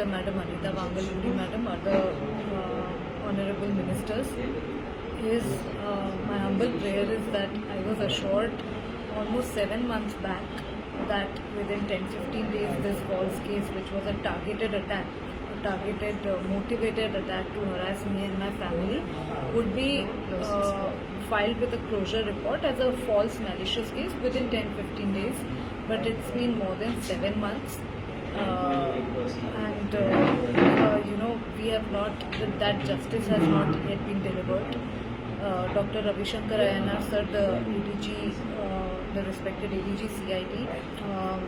Minister Madam Anita Vangaluri Madam, other uh, honorable ministers, is uh, my humble prayer is that I was assured almost seven months back that within 10-15 days this false case, which was a targeted attack, a targeted, uh, motivated attack to harass me and my family, would be uh, filed with a closure report as a false malicious case within 10-15 days. But it's been more than seven months. Uh, and uh, uh, you know we have not that, justice has not yet been delivered. Dr. Ravi Shankar Ayanar sir, the ADG, the respected ADG CID, uh,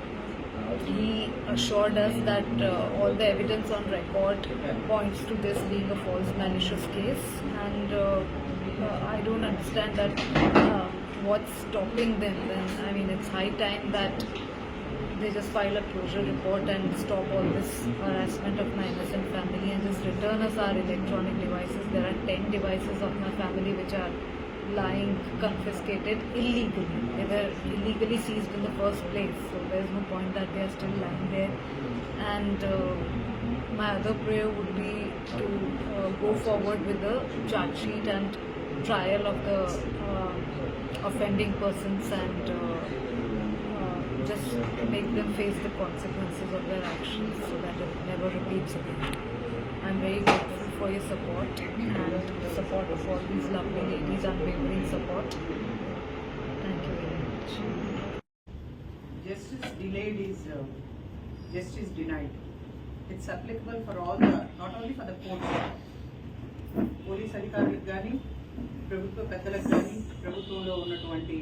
he assured us that uh, all the evidence on record points to this being a false malicious case, and uh, uh, I don't understand that uh, what's stopping them. Then I mean, it's high time that they just file a closure report and stop all this harassment of my innocent family and just return us our electronic devices. There are 10 devices of my family which are lying confiscated illegally. They were illegally seized in the first place, so there's no point that they are still lying there. And uh, my other prayer would be to uh, go forward with the charge sheet and trial of the uh, offending persons and uh, uh, just make them face the consequences of their actions so that it never repeats again. I'm very grateful for your support and the support of all these lovely ladies, unwavering support. Thank you very much. justice delayed is uh, justice denied. It's applicable for all the, not only for the courts, police అధికారులకు కానీ ప్రభుత్వ పెద్దలకు కానీ ప్రభుత్వంలో ఉన్నటువంటి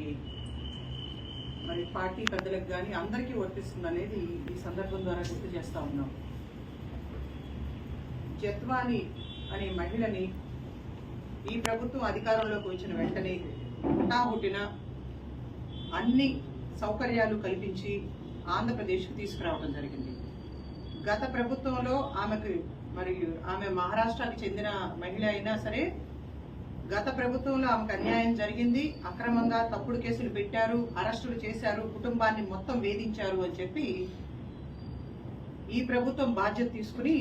మరి party పెద్దలకు కానీ అందరికీ వర్తిస్తుంది అనేది ఈ సందర్భం ద్వారా గుర్తు చేస్తా ఉన్నాం. జత్వాని అనే మహిళని ఈ ప్రభుత్వం అధికారంలోకి వచ్చిన వెంటనే హుటాహుటిన అన్ని సౌకర్యాలు కల్పించి ఆంధ్రప్రదేశ్కు తీసుకురావడం జరిగింది. గత ప్రభుత్వంలో ఆమెకు మరి ఆమె మహారాష్ట్రకి చెందిన మహిళ అయినా సరే గత ప్రభుత్వంలో ఆమెకు అన్యాయం జరిగింది. అక్రమంగా తప్పుడు కేసులు పెట్టారు అరెస్టులు చేశారు కుటుంబాన్ని మొత్తం వేధించారు అని చెప్పి ఈ ప్రభుత్వం బాధ్యత తీసుకుని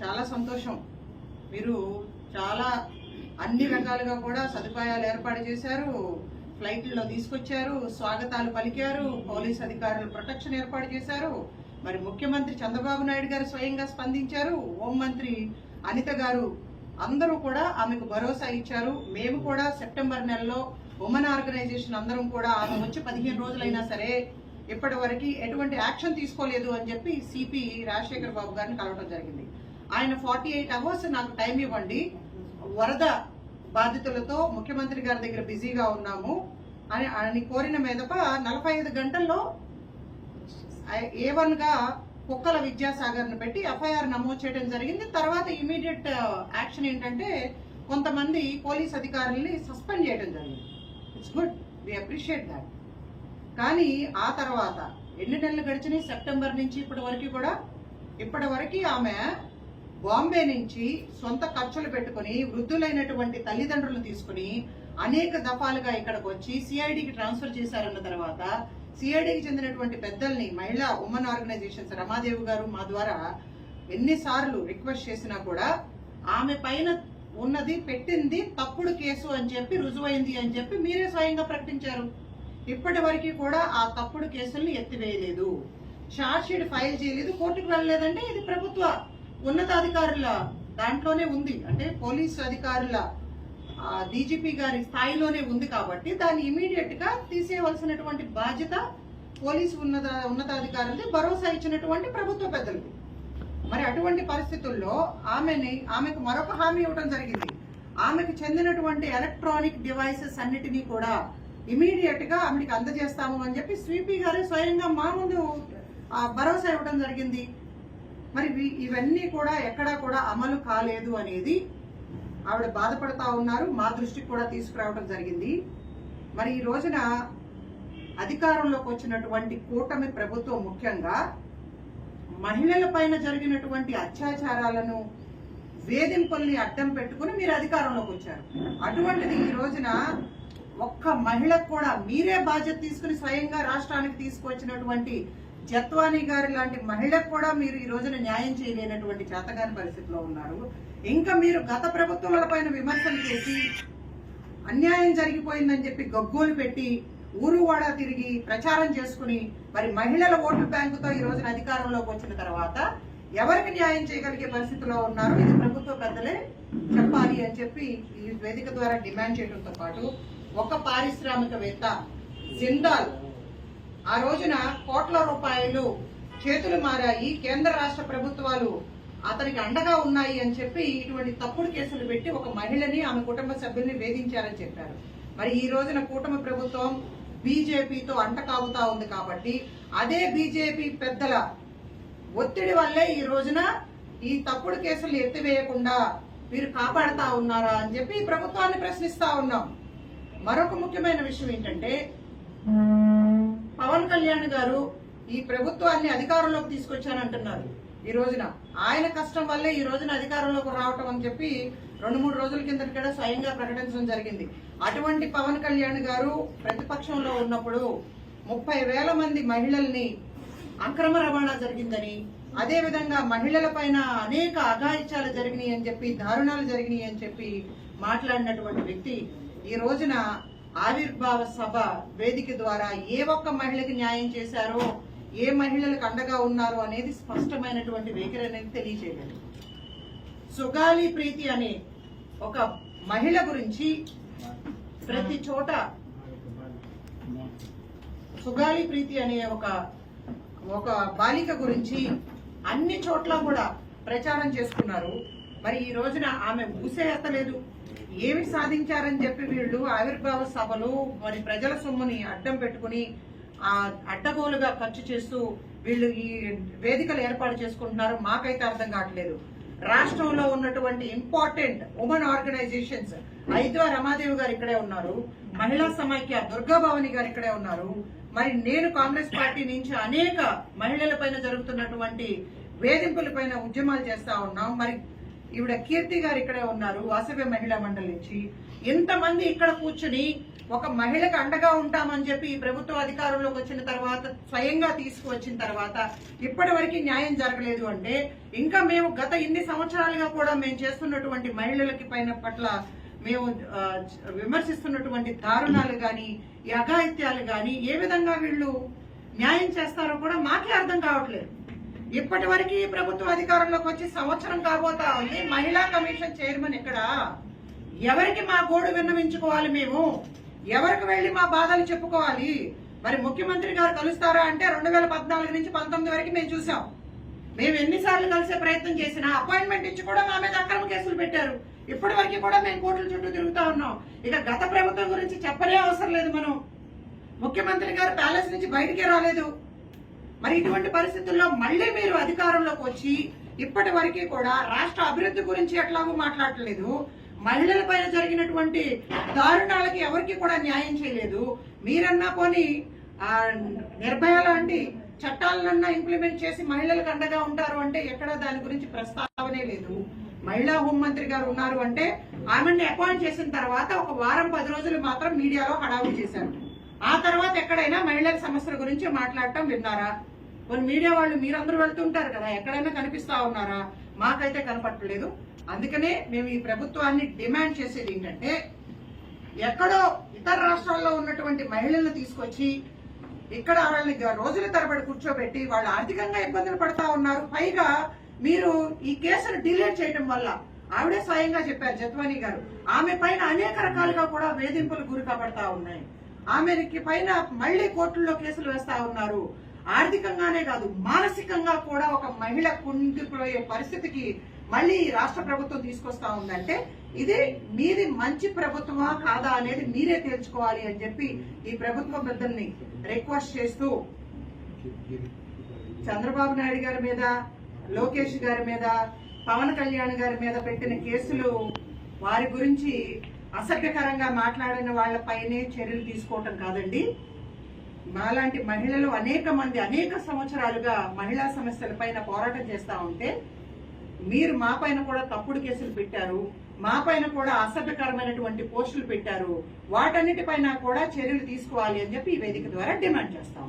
చాలా సంతోషం. మీరు చాలా అన్ని రకాలుగా కూడా సదుపాయాలు ఏర్పాటు చేశారు ఫ్లైట్లలో తీసుకొచ్చారు స్వాగతాలు పలికారు పోలీస్ అధికారులు ప్రొటెక్షన్ ఏర్పాటు చేశారు. మరి ముఖ్యమంత్రి చంద్రబాబు నాయుడు గారు స్వయంగా స్పందించారు. హోంమంత్రి అనిత గారు అందరూ కూడా ఆమెకు భరోసా ఇచ్చారు. మేము కూడా సెప్టెంబర్ నెలలో ఉమెన్ ఆర్గనైజేషన్ అందరం కూడా ఆమె వచ్చి పదిహేను రోజులైనా సరే ఇప్పటి వరకు ఎటువంటి యాక్షన్ తీసుకోలేదు అని చెప్పి సిపి రాజశేఖర్ బాబు గారిని కలవడం జరిగింది. ఆయన ఫార్టీ ఎయిట్ అవర్స్ నాకు టైం ఇవ్వండి. వరద బాధితులతో ముఖ్యమంత్రి గారి దగ్గర బిజీగా ఉన్నాము. అని ఆయన కోరిన మీదప నలభై ఐదు గంటల్లో ఏ వన్గా కుక్కల విద్యాసాగర్ను పెట్టి ఎఫ్ఐఆర్ నమోదు చేయడం జరిగింది. తర్వాత ఇమీడియట్ యాక్షన్ ఏంటంటే కొంతమంది పోలీస్ అధికారుల్ని సస్పెండ్ చేయడం జరిగింది. It's good we appreciate that కానీ ఆ తర్వాత ఎన్ని నెలలు గడిచినాయి? సెప్టెంబర్ నుంచి ఇప్పటి వరకు కూడా. ఇప్పటి వరకు ఆమె బాంబే నుంచి సొంత ఖర్చులు పెట్టుకుని వృద్ధులైనటువంటి తల్లిదండ్రులు తీసుకుని అనేక దఫాలుగా ఇక్కడికి వచ్చి సిఐడికి ట్రాన్స్ఫర్ చేశారన్న తర్వాత సిఐడికి చెందినటువంటి పెద్దల్ని మహిళా ఉమెన్ ఆర్గనైజేషన్స్ రమాదేవి గారు మా ద్వారా ఎన్నిసార్లు రిక్వెస్ట్ చేసినా కూడా ఆమె పైన ఉన్నది పెట్టింది తప్పుడు కేసు అని చెప్పి రుజువైంది అని చెప్పి మీరే స్వయంగా ప్రకటించారు. ఇప్పటి వరకు కూడా ఆ తప్పుడు కేసుల్ని ఎత్తివేయలేదు. షార్ట్ షీట్ ఫైల్ చేయలేదు కోర్టుకు వెళ్ళలేదంటే ఇది ప్రభుత్వ ఉన్నతాధికారుల దాంట్లోనే ఉంది. అంటే పోలీసు అధికారుల డీజీపీ గారి స్థాయిలోనే ఉంది కాబట్టి దాన్ని ఇమీడియట్గా తీసేయవలసినటువంటి బాధ్యత పోలీసు ఉన్నత ఉన్నతాధికారులది భరోసా ఇచ్చినటువంటి ప్రభుత్వ పెద్దలది. మరి అటువంటి పరిస్థితుల్లో ఆమెని ఆమెకు మరొక హామీ ఇవ్వడం జరిగింది. ఆమెకు చెందినటువంటి ఎలక్ట్రానిక్ డివైసెస్ అన్నిటినీ కూడా ఇమీడియట్గా ఆమెకి అందజేస్తాము అని చెప్పి స్వీపీ గారు స్వయంగా మా ముందు భరోసా ఇవ్వడం జరిగింది. మరి ఇవి- ఇవన్నీ కూడా ఎక్కడా కూడా అమలు కాలేదు అనేది ఆవిడ బాధపడతా ఉన్నారు. మా దృష్టికి కూడా తీసుకురావడం జరిగింది. మరి ఈ రోజున అధికారంలోకి వచ్చినటువంటి కూటమి ప్రభుత్వం ముఖ్యంగా మహిళల పైన జరిగినటువంటి అత్యాచారాలను వేధింపుల్ని అడ్డం పెట్టుకుని మీరు అధికారంలోకి వచ్చారు. అటువంటిది ఈ రోజున ఒక్క మహిళకు కూడా మీరే బాధ్యత తీసుకుని స్వయంగా రాష్ట్రానికి తీసుకొచ్చినటువంటి జత్వానీ గారి లాంటి మహిళకు కూడా మీరు ఈ రోజున న్యాయం చేయలేనటువంటి చేతగాని పరిస్థితిలో ఉన్నారు. ఇంకా మీరు గత ప్రభుత్వాల పైన విమర్శలు చేసి అన్యాయం జరిగిపోయిందని చెప్పి గగ్గోలు పెట్టి ఊరు వాడా తిరిగి ప్రచారం చేసుకుని మరి మహిళల ఓటు బ్యాంకుతో ఈ రోజున అధికారంలోకి వచ్చిన తర్వాత ఎవరికి న్యాయం చేయగలిగే పరిస్థితిలో ఉన్నారు? ఇది ప్రభుత్వ పెద్దలే చెప్పాలి అని చెప్పి ఈ వేదిక ద్వారా డిమాండ్ చేయడంతో పాటు ఒక పారిశ్రామికవేత్త జిందాల్ ఆ రోజున కోట్ల రూపాయలు చేతులు మారాయి. కేంద్ర రాష్ట్ర ప్రభుత్వాలు అతనికి అండగా ఉన్నాయి అని చెప్పి ఇటువంటి తప్పుడు కేసులు పెట్టి ఒక మహిళని ఆమె కుటుంబ సభ్యుల్ని వేధించారని చెప్పారు. మరి ఈ రోజున కూటమి ప్రభుత్వం బీజేపీతో అంట కాగుతా ఉంది కాబట్టి అదే బీజేపీ పెద్దల ఒత్తిడి వల్లే ఈ రోజున ఈ తప్పుడు కేసులు ఎత్తివేయకుండా మీరు కాపాడుతా ఉన్నారా అని చెప్పి ప్రభుత్వాన్ని ప్రశ్నిస్తా ఉన్నాం. మరొక ముఖ్యమైన విషయం ఏంటంటే పవన్ కళ్యాణ్ గారు ఈ ప్రభుత్వాన్ని అధికారంలోకి తీసుకొచ్చానంటున్నారు. ఈ రోజున ఆయన కష్టం వల్లే ఈ రోజున అధికారంలోకి రావటం అని చెప్పి రెండు మూడు రోజుల కిందట కూడా స్వయంగా ప్రకటించడం జరిగింది. అటువంటి పవన్ కళ్యాణ్ గారు ప్రతిపక్షంలో ఉన్నప్పుడు ముప్పై వేల మంది మహిళల్ని అక్రమ రవాణా జరిగిందని అదేవిధంగా మహిళల పైన అనేక అఘాయిత్యాలు జరిగినాయి అని చెప్పి దారుణాలు జరిగినాయి అని చెప్పి మాట్లాడినటువంటి వ్యక్తి ఈ రోజున ఆవిర్భావ సభ వేదిక ద్వారా ఏ ఒక్క మహిళకి న్యాయం చేశారో ఏ మహిళలకు అండగా ఉన్నారు అనేది స్పష్టమైనటువంటి వైఖరి అనేది తెలియజేయగలరు సుగాలి ప్రీతి అనే ఒక మహిళ గురించి ప్రతి చోట సుగాలి ప్రీతి అనే ఒక ఒక బాలిక గురించి అన్ని చోట్ల కూడా ప్రచారం చేసుకున్నారు. మరి ఈ రోజున ఆమె ఊసే ఎత్తలేదు ఏమి సాధించారని చెప్పి వీళ్ళు ఆవిర్భావ సభలు మరి ప్రజల సొమ్ముని అడ్డం పెట్టుకుని ఆ అడ్డగోలుగా ఖర్చు చేస్తూ వీళ్ళు ఈ వేదికలు ఏర్పాటు చేసుకుంటున్నారు. మాకైతే అర్థం కావట్లేదు. రాష్ట్రంలో ఉన్నటువంటి ఇంపార్టెంట్ ఉమెన్ ఆర్గనైజేషన్స్ ఐద్వా రమాదేవి గారు ఇక్కడే ఉన్నారు. మహిళా సమైక్య దుర్గా భవాని గారు ఇక్కడే ఉన్నారు. మరి నేను కాంగ్రెస్ పార్టీ నుంచి అనేక మహిళల పైన జరుగుతున్నటువంటి వేధింపుల పైన ఉద్యమాలు చేస్తా ఉన్నాం. మరి ఈవిడ కీర్తి గారు ఇక్కడే ఉన్నారు వాసవ్య మహిళా మండలి నుంచి. ఇంతమంది ఇక్కడ కూర్చుని ఒక మహిళకు అండగా ఉంటామని చెప్పి ఈ ప్రభుత్వ అధికారంలోకి వచ్చిన తర్వాత స్వయంగా తీసుకువచ్చిన తర్వాత ఇప్పటి వరకు న్యాయం జరగలేదు అంటే ఇంకా మేము గత ఇన్ని సంవత్సరాలుగా కూడా మేము చేస్తున్నటువంటి మహిళలకి పైన పట్ల మేము విమర్శిస్తున్నటువంటి దారుణాలు కానీ ఈ అఘాయిత్యాలు కానీ ఏ విధంగా వీళ్ళు న్యాయం చేస్తారో కూడా మాకే అర్థం కావట్లేదు. ఇప్పటి వరకు ఈ ప్రభుత్వం అధికారంలోకి వచ్చి సంవత్సరం కాబోతా ఉంది. మహిళా కమిషన్ చైర్మన్ ఇక్కడ. ఎవరికి మా గోడు విన్నవించుకోవాలి మేము? ఎవరికి వెళ్ళి మా బాధలు చెప్పుకోవాలి? మరి ముఖ్యమంత్రి గారు కలుస్తారా అంటే రెండు వేల పద్నాలుగు నుంచి పంతొమ్మిది వరకు మేము చూసాం. మేము ఎన్నిసార్లు కలిసే ప్రయత్నం చేసినా అపాయింట్మెంట్ ఇచ్చి కూడా మా మీద అక్రమ కేసులు పెట్టారు. ఇప్పటి వరకు కూడా మేము కోర్టుల చుట్టూ తిరుగుతా ఉన్నాం. ఇక గత ప్రభుత్వం గురించి చెప్పనే అవసరం లేదు మనం. ముఖ్యమంత్రి గారు ప్యాలెస్ నుంచి బయటికే రాలేదు. మరి ఇటువంటి పరిస్థితుల్లో మళ్ళీ మీరు అధికారంలోకి వచ్చి ఇప్పటి వరకు కూడా రాష్ట్ర అభివృద్ధి గురించి ఎట్లాగో మాట్లాడలేదు మహిళల పైన జరిగినటువంటి దారుణాలకి ఎవరికి కూడా న్యాయం చేయలేదు. మీరన్నా పోనీ ఆ నిర్భయ లాంటి చట్టాలన్నా ఇంప్లిమెంట్ చేసి మహిళలకు అండగా ఉంటారు అంటే ఎక్కడ దాని గురించి ప్రస్తావనే లేదు. మహిళా హోంమంత్రి గారు ఉన్నారు అంటే ఆమెను అపాయింట్ చేసిన తర్వాత ఒక వారం పది రోజులు మాత్రం మీడియాలో హడావుడి చేశారు. ఆ తర్వాత ఎక్కడైనా మహిళల సమస్యల గురించి మాట్లాడటం విన్నారా? కొన్ని మీడియా వాళ్ళు మీరందరూ వెళ్తుంటారు కదా ఎక్కడైనా కనిపిస్తా ఉన్నారా? మాకైతే కనపట్టలేదు అందుకనే మేము ఈ ప్రభుత్వాన్ని డిమాండ్ చేసేది ఏంటంటే ఎక్కడో ఇతర రాష్ట్రాల్లో ఉన్నటువంటి మహిళలను తీసుకొచ్చి ఇక్కడ వాళ్ళని రోజుల తరబడి కూర్చోబెట్టి వాళ్ళు ఆర్థికంగా ఇబ్బందులు పడతా ఉన్నారు. పైగా మీరు ఈ కేసును డిలేట్ చేయడం వల్ల ఆవిడే స్వయంగా చెప్పారు జత్వానీ గారు ఆమె పైన అనేక రకాలుగా కూడా వేధింపులు గురి కాబడతా ఉన్నాయి. ఆమెకి పైన మళ్ళీ కోర్టుల్లో కేసులు వేస్తా ఉన్నారు. ఆర్థికంగానే కాదు మానసికంగా కూడా ఒక మహిళ కుంగిపోయే పరిస్థితికి మళ్ళీ రాష్ట్ర ప్రభుత్వం తీసుకొస్తా ఉందంటే ఇది మీది మంచి ప్రభుత్వమా కాదా అనేది మీరే తేల్చుకోవాలి అని చెప్పి ఈ ప్రభుత్వ పెద్దల్ని రిక్వెస్ట్ చేస్తూ చంద్రబాబు నాయుడు గారి మీద లోకేష్ గారి మీద పవన్ కళ్యాణ్ గారి మీద పెట్టిన కేసులు వారి గురించి అసభ్యకరంగా మాట్లాడిన వాళ్ళపైనే చర్యలు తీసుకోవటం కాదండి. మాలాంటి మహిళలు అనేక మంది అనేక సంవత్సరాలుగా మహిళా సమస్యలపైన పోరాటం చేస్తా ఉంటే మీరు మా పైన కూడా తప్పుడు కేసులు పెట్టారు మా పైన కూడా అసభ్యకరమైనటువంటి పోస్టులు పెట్టారు వాటన్నిటిపైన కూడా చర్యలు తీసుకోవాలి అని చెప్పి ఈ వేదిక ద్వారా డిమాండ్ చేస్తాం